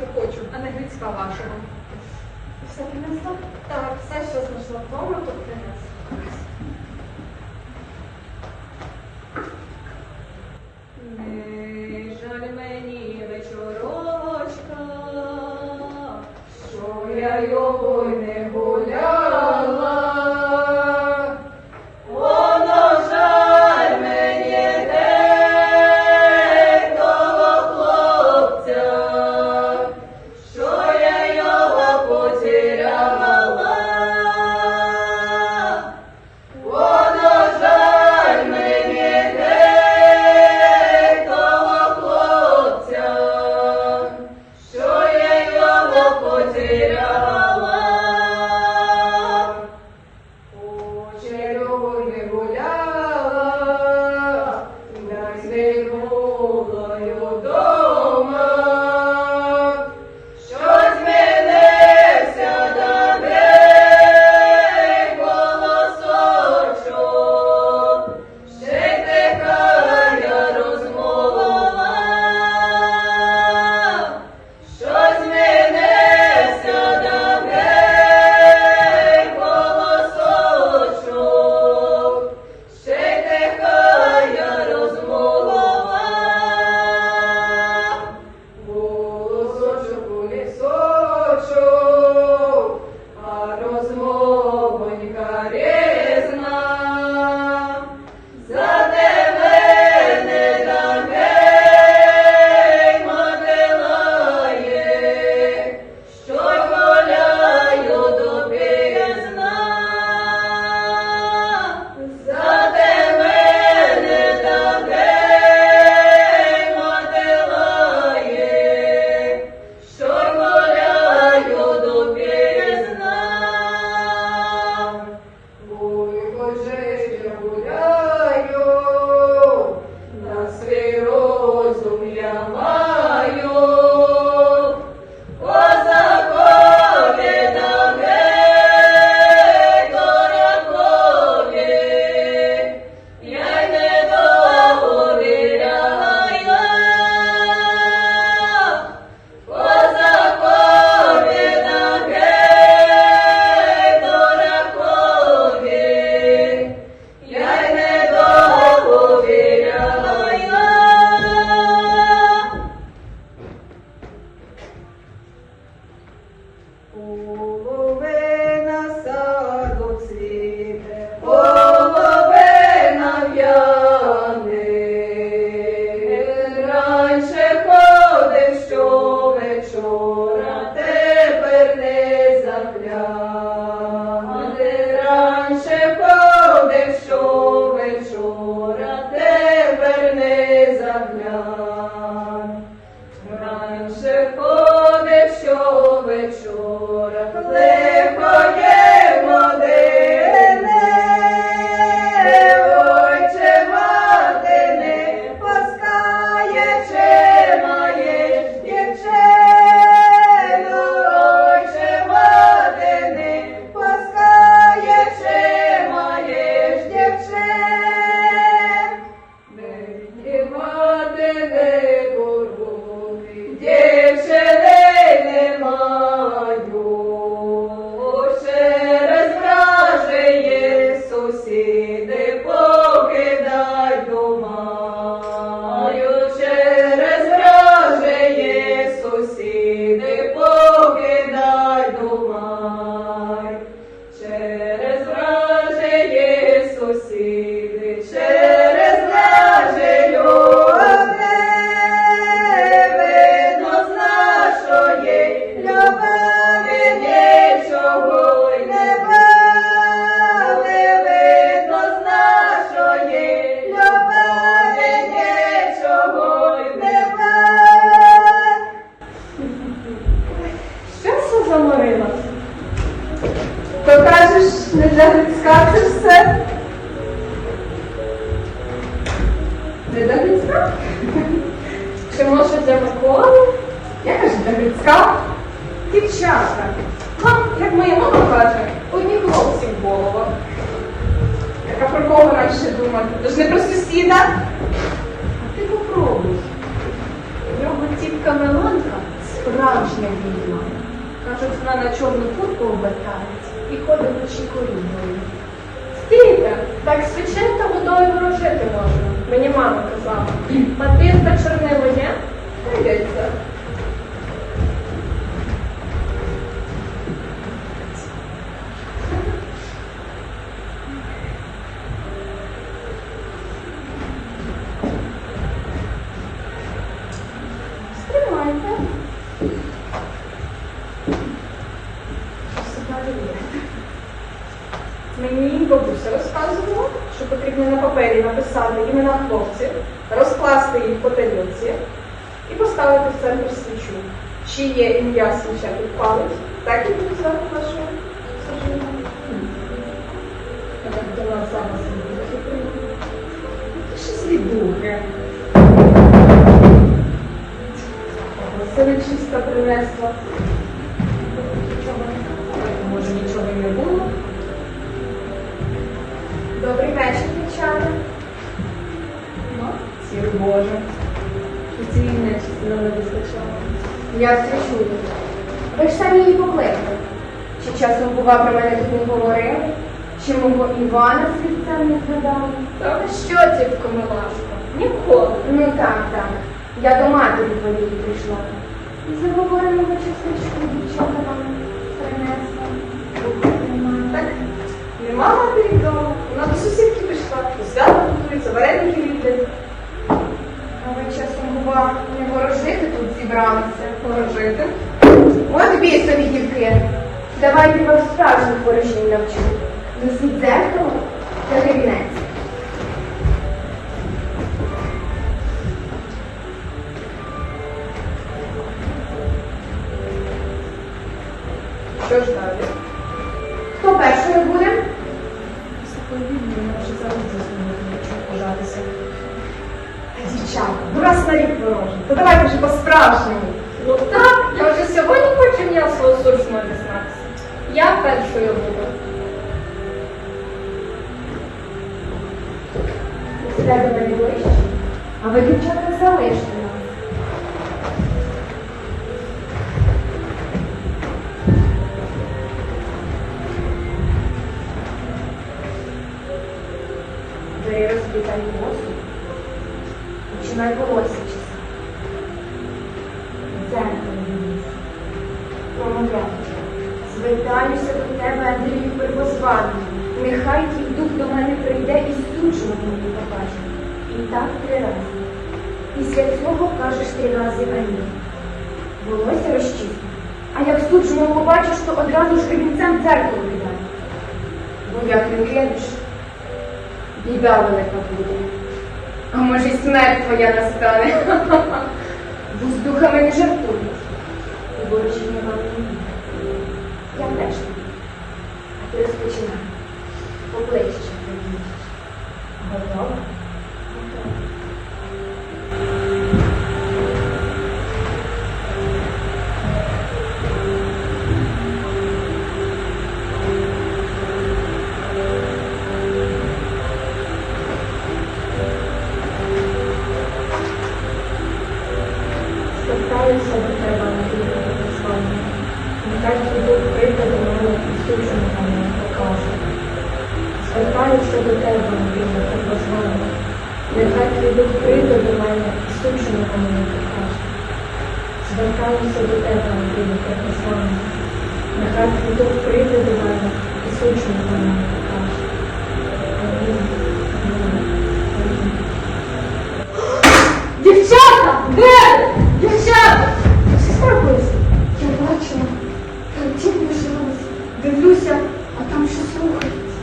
не хочу, а не грицька вашого. Все принесла? Так, все, що знайшла вдома, то принесла. Чи може для Миколи? Я кажу, для Грицька. Дівчата, вам, як моя мама каже, одні хлопці в голову. Яка про кого раніше думати? Тож не про сусіда. А ти попробуй. У нього тітка Меланка справжня відьма. Кажуть, вона на чорну куртку обертається і ходить очі корінною. Стійте, так свячем та водою ворожити можна. Мені мама казала. Папір та чорнило є? Стримайте. Чи Чую. Ви ж самі її покликали. Чи часом, бува, про мене тут не говорили? Чи мого Івана світцем не згадали? Та ви що, тітко Милашко? Ніколи. Ну так, так. Я до матері твоєї прийшла. І заговореного частичку дівчата вам принесла. Так, нема матері вдома. Вона до сусідки пішла. Свято готується, вареники ліплять. А ви часом, бува, не ворожити тут зібралися. Ворожити. От бісові дівки. Давайте вас справжніх ворожінь навчу. Несіть дзеркало та грібнець. Що ж далі? Хто першою буде? вже зараз пожатися. Дівчата, ну раз на рік ворожі. То давайте вже по-справжньому. Ну так, я вже сьогодні хочу дня свого сужного дізнатися. Я першою буду. З тебе далі ближче. А ви, дівчата, залиште нас. Бери розплітай Починай волосся чесати. Дзеркало Звертаюся до тебе, Андрію Первозваний. Нехай твій дух до мене прийде і суджено мені покаже. І так три рази. Після цього кажеш три рази амінь. Волосся розчисти. А як суджено побачиш, то одразу ж гребінцем дзеркало кидай. Бо як не кинеш, біда велика буде. А може й смерть твоя настане. Бо з духами не жартують. І ворожі не. Я теж Звертаюся до тебе, Андрію Первозваний. Нехай твій прийде до мене і судженого мене. Дівчата! Де? Дівчата! Що трапилося? Я бачила. Там тінь лишилась. Дивлюся, а там щось рухається.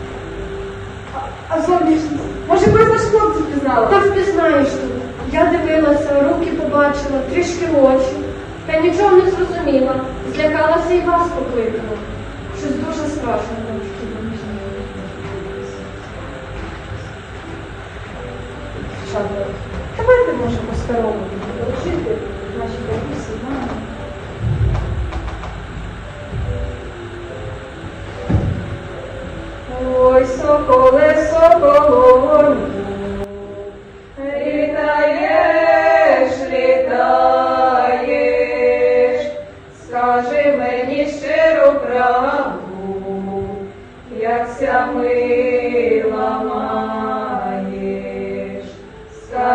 А зовнішність? Може, ви наш хлопців пізнали? Та впізнаєш тут. Я дивилася, руки побачила, трішки очі. Та нічого не зрозуміла. Злякалася і вас покликала. Щось дуже страшне там в тій домі. Дівчата, давайте може по-старому долучити наші бабусі. Ой, соколе, соколоню,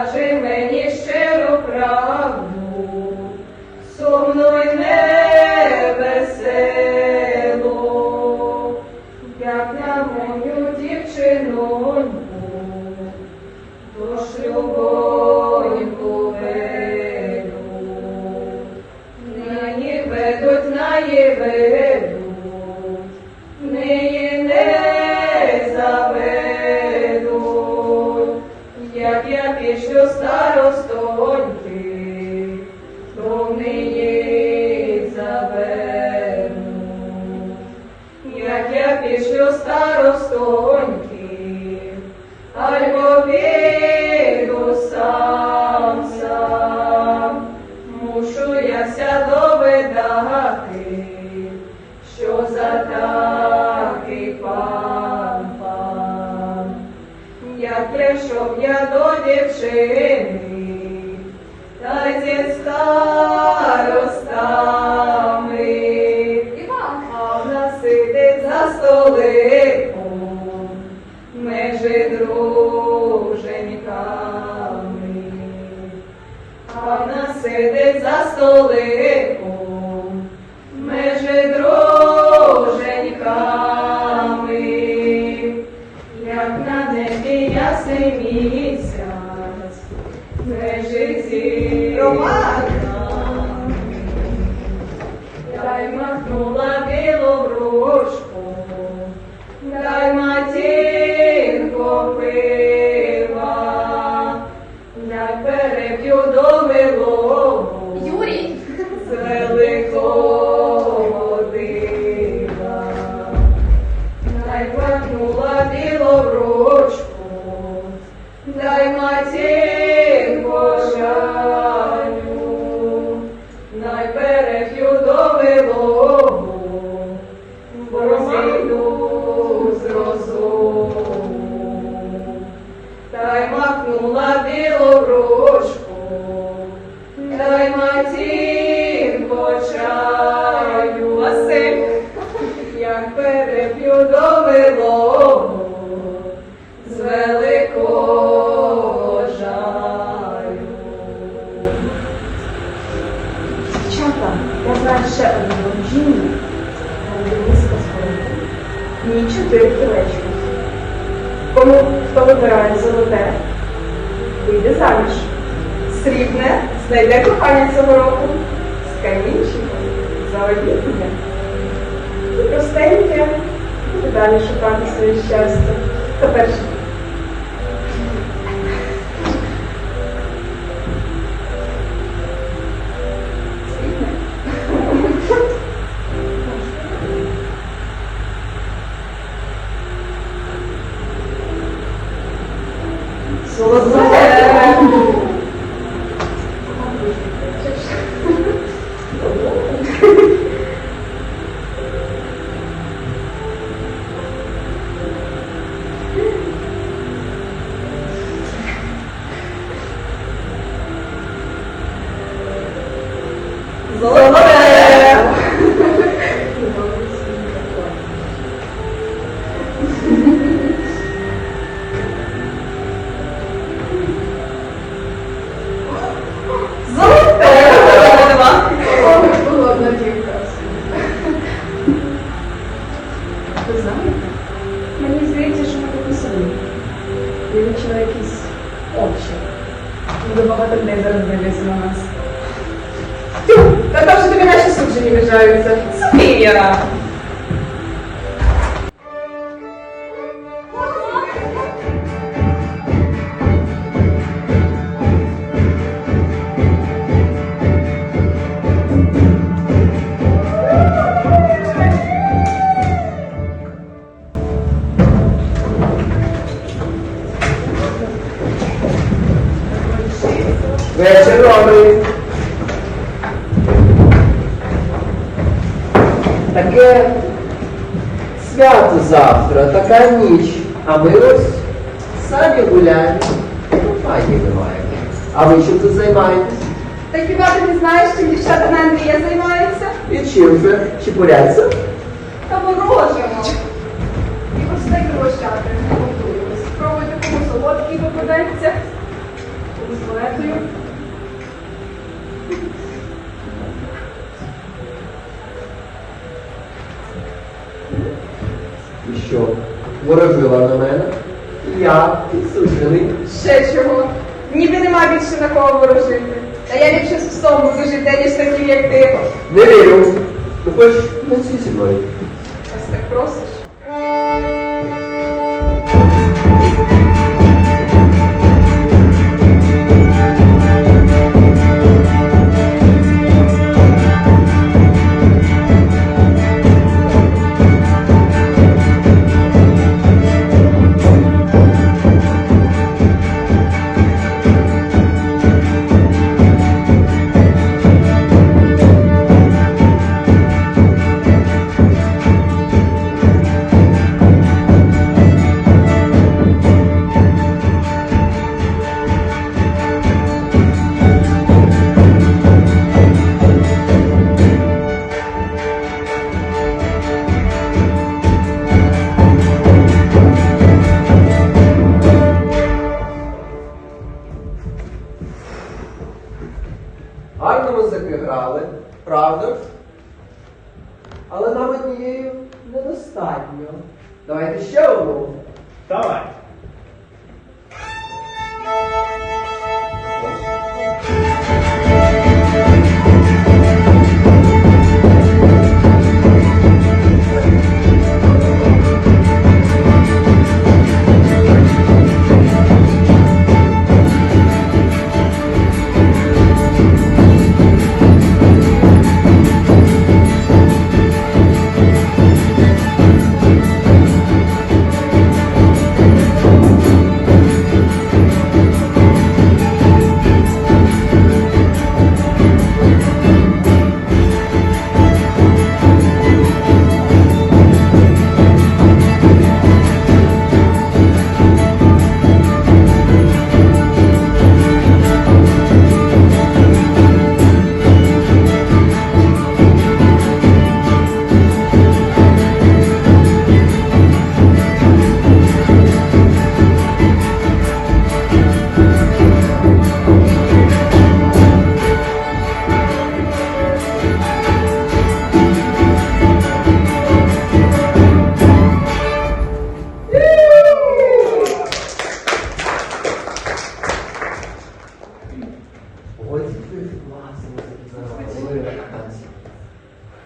Tá Shimei creer. Знайде кохання цього року. З камінчиком завагітне. І простеньке буде далі шукати своє щастя. Хто перший? Ви знаєте, мені здається, що ми такі самі. Я відчула якісь очі. Дуже багато людей зараз дивляться на нас. Тю, Та там же тобі наші суджені вважаються. Софія. Завтра, ніч. А ми ось самі гуляємо. Не маємо. А ви чим тут займаєтесь? Та хіба ти не знаєш, чим дівчата на Андрія займаються? І чим же? Чіпуряться? Та ворожимо. І просте грошати не готуємось. Спробуйте кому солодкий попадеться. Кому з летою. І що? Ворожила на мене? Я підсуджений. Ще чого? Ніби нема більше на кого ворожити. Та я ліпше з псом буду жити, ніж такий, як ти. Не вірю. Ну хоч на зі мною. Ось так просиш. Грали, правда ж? Але нам однією недостатньо. Давайте ще одну. Давай. Ось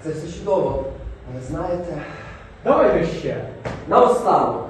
Це все чудово. Але знаєте, Давайте ще. наостанок.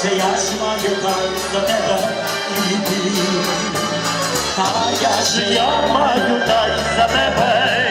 ще я ж маю так до тебе іти, а я ж я маю так за тебе.